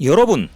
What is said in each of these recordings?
여러분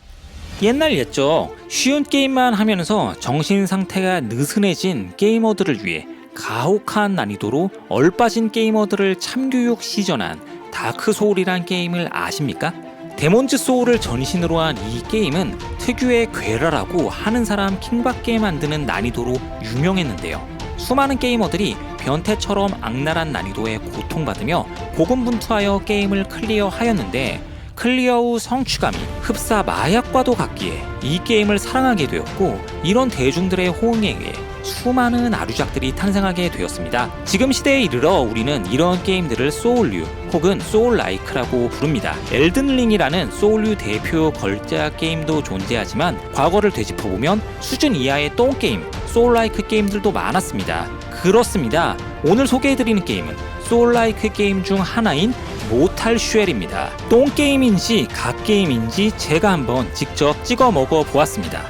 옛날 옛적 쉬운 게임만 하면서 정신 상태가 느슨해진 게이머들을 위해 가혹한 난이도로 얼빠진 게이머들을 참교육 시전한 다크 소울이란 게임을 아십니까? 데몬즈 소울을 전신으로 한 이 게임은 특유의 괴랄하고 하는 사람 킹받게 만드는 난이도로 유명했는데요. 수많은 게이머들이 변태처럼 악랄한 난이도에 고통받으며 고군분투하여 게임을 클리어하였는데 클리어 후 성취감이 흡사 마약과도 같기에 이 게임을 사랑하게 되었고 이런 대중들의 호응에 의해 수많은 아류작들이 탄생하게 되었습니다. 지금 시대에 이르러 우리는 이런 게임들을 소울류 혹은 소울라이크라고 부릅니다. 엘든링이라는 소울류 대표 걸작 게임도 존재하지만 과거를 되짚어보면 수준 이하의 똥게임, 소울라이크 게임들도 많았습니다. 그렇습니다. 오늘 소개해드리는 게임은 소울라이크 게임 중 하나인 모탈 슈엘입니다. 똥 게임인지 각 게임인지 제가 한번 직접 찍어 먹어 보았습니다.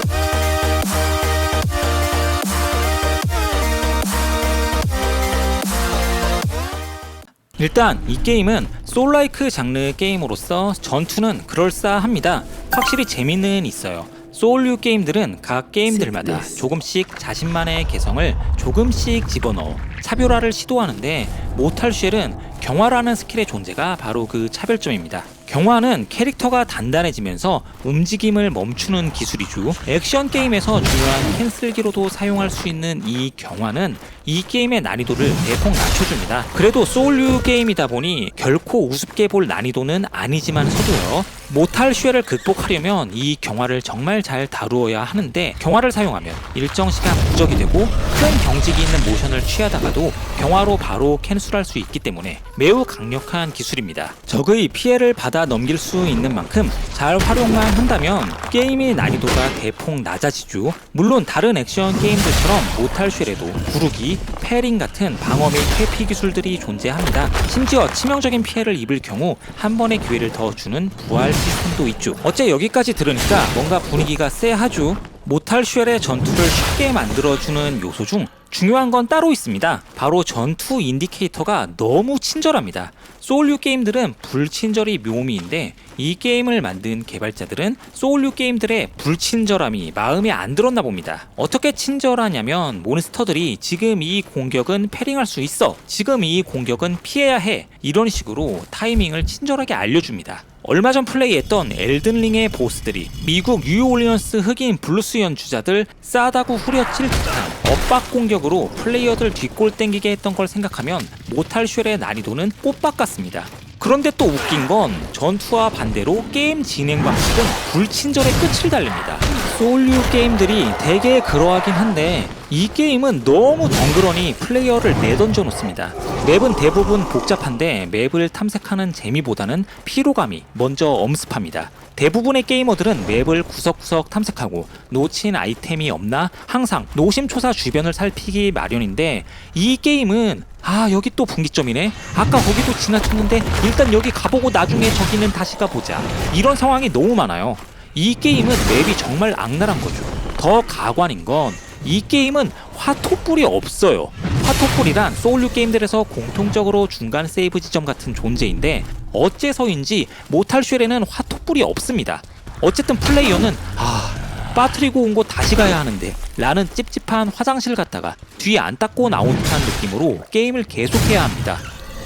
일단 이 게임은 소울라이크 장르 게임으로서 전투는 그럴싸합니다. 확실히 재미는 있어요. 소울류 게임들은 각 게임들마다 조금씩 자신만의 개성을 조금씩 집어넣어 차별화를 시도하는데 모탈 쉘은 경화라는 스킬의 존재가 바로 그 차별점입니다. 경화는 캐릭터가 단단해지면서 움직임을 멈추는 기술이죠. 액션 게임에서 중요한 캔슬기로도 사용할 수 있는 이 경화는 이 게임의 난이도를 대폭 낮춰줍니다. 그래도 소울류 게임이다 보니 결코 우습게 볼 난이도는 아니지만 서도요. 모탈 슈에를 극복하려면 이 경화를 정말 잘 다루어야 하는데 경화를 사용하면 일정 시간 부적이 되고 큰 경직이 있는 모션을 취하다가도 경화로 바로 캔슬할 수 있기 때문에 매우 강력한 기술입니다. 적의 피해를 받아 넘길 수 있는 만큼 잘 활용만 한다면 게임의 난이도가 대폭 낮아지죠. 물론 다른 액션 게임들처럼 모탈 쉘에도 구르기, 패링 같은 방어 및 회피 기술들이 존재합니다. 심지어 치명적인 피해를 입을 경우 한 번의 기회를 더 주는 부활 시스템도 있죠. 어째 여기까지 들으니까 뭔가 분위기가 쎄하죠. 모탈 쉘의 전투를 쉽게 만들어주는 요소 중 중요한 건 따로 있습니다. 바로 전투 인디케이터가 너무 친절합니다. 소울류 게임들은 불친절이 묘미인데 이 게임을 만든 개발자들은 소울류 게임들의 불친절함이 마음에 안 들었나 봅니다. 어떻게 친절하냐면 몬스터들이 지금 이 공격은 패링할 수 있어. 지금 이 공격은 피해야 해. 이런 식으로 타이밍을 친절하게 알려줍니다. 얼마 전 플레이했던 엘든링의 보스들이 미국 뉴올리언스 흑인 블루스 연주자들 싸다구 후려칠 듯한 엇박 공격으로 플레이어들 뒷골 땡기게 했던 걸 생각하면 모탈 쉘의 난이도는 꽃밭 같습니다. 그런데 또 웃긴 건 전투와 반대로 게임 진행 방식은 불친절의 끝을 달립니다. 소울류 게임들이 대개 그러하긴 한데 이 게임은 너무 덩그러니 플레이어를 내던져 놓습니다. 맵은 대부분 복잡한데 맵을 탐색하는 재미보다는 피로감이 먼저 엄습합니다. 대부분의 게이머들은 맵을 구석구석 탐색하고 놓친 아이템이 없나 항상 노심초사 주변을 살피기 마련인데 이 게임은 아 여기 또 분기점이네 아까 거기도 지나쳤는데 일단 여기 가보고 나중에 저기는 다시 가보자 이런 상황이 너무 많아요 이 게임은 맵이 정말 악랄한 거죠 더 가관인 건 이 게임은 화토불이 없어요 화토불이란 소울류 게임들에서 공통적으로 중간 세이브 지점 같은 존재인데 어째서인지 모탈 쉘에는 화토불이 없습니다 어쨌든 플레이어는 아 빠트리고 온 곳 다시 가야 하는데 라는 찝찝한 화장실 갔다가 뒤에 안 닦고 나온 듯한 느낌으로 게임을 계속해야 합니다.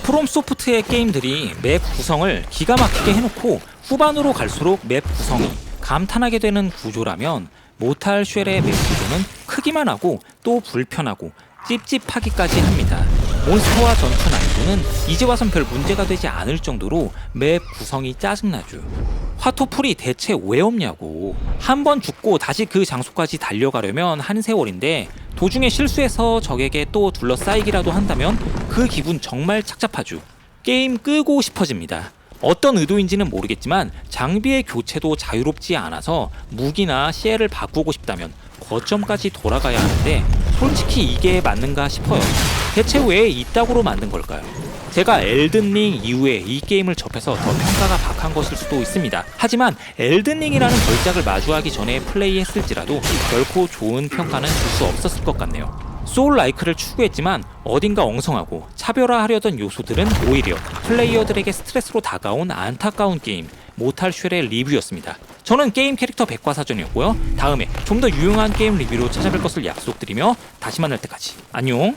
프롬 소프트의 게임들이 맵 구성을 기가 막히게 해놓고 후반으로 갈수록 맵 구성이 감탄하게 되는 구조라면 모탈 쉘의 맵 구조는 크기만 하고 또 불편하고 찝찝하기까지 합니다. 몬스터와 전투 난이도는 이제 와선 별 문제가 되지 않을 정도로 맵 구성이 짜증나죠. 화토풀이 대체 왜 없냐고. 한 번 죽고 다시 그 장소까지 달려가려면 한 세월인데 도중에 실수해서 적에게 또 둘러싸이기라도 한다면 그 기분 정말 착잡하죠. 게임 끄고 싶어집니다. 어떤 의도인지는 모르겠지만 장비의 교체도 자유롭지 않아서 무기나 CL을 바꾸고 싶다면 거점까지 돌아가야 하는데 솔직히 이게 맞는가 싶어요. 대체 왜 이따구로 만든 걸까요? 제가 엘든링 이후에 이 게임을 접해서 더 평가가 박한 것일 수도 있습니다. 하지만 엘든링이라는 걸작을 마주하기 전에 플레이했을지라도 결코 좋은 평가는 줄 수 없었을 것 같네요. 소울 라이크를 추구했지만 어딘가 엉성하고 차별화하려던 요소들은 오히려 플레이어들에게 스트레스로 다가온 안타까운 게임 모탈 쉘의 리뷰였습니다. 저는 게임 캐릭터 백과사전이었고요. 다음에 좀 더 유용한 게임 리뷰로 찾아뵐 것을 약속드리며 다시 만날 때까지 안녕.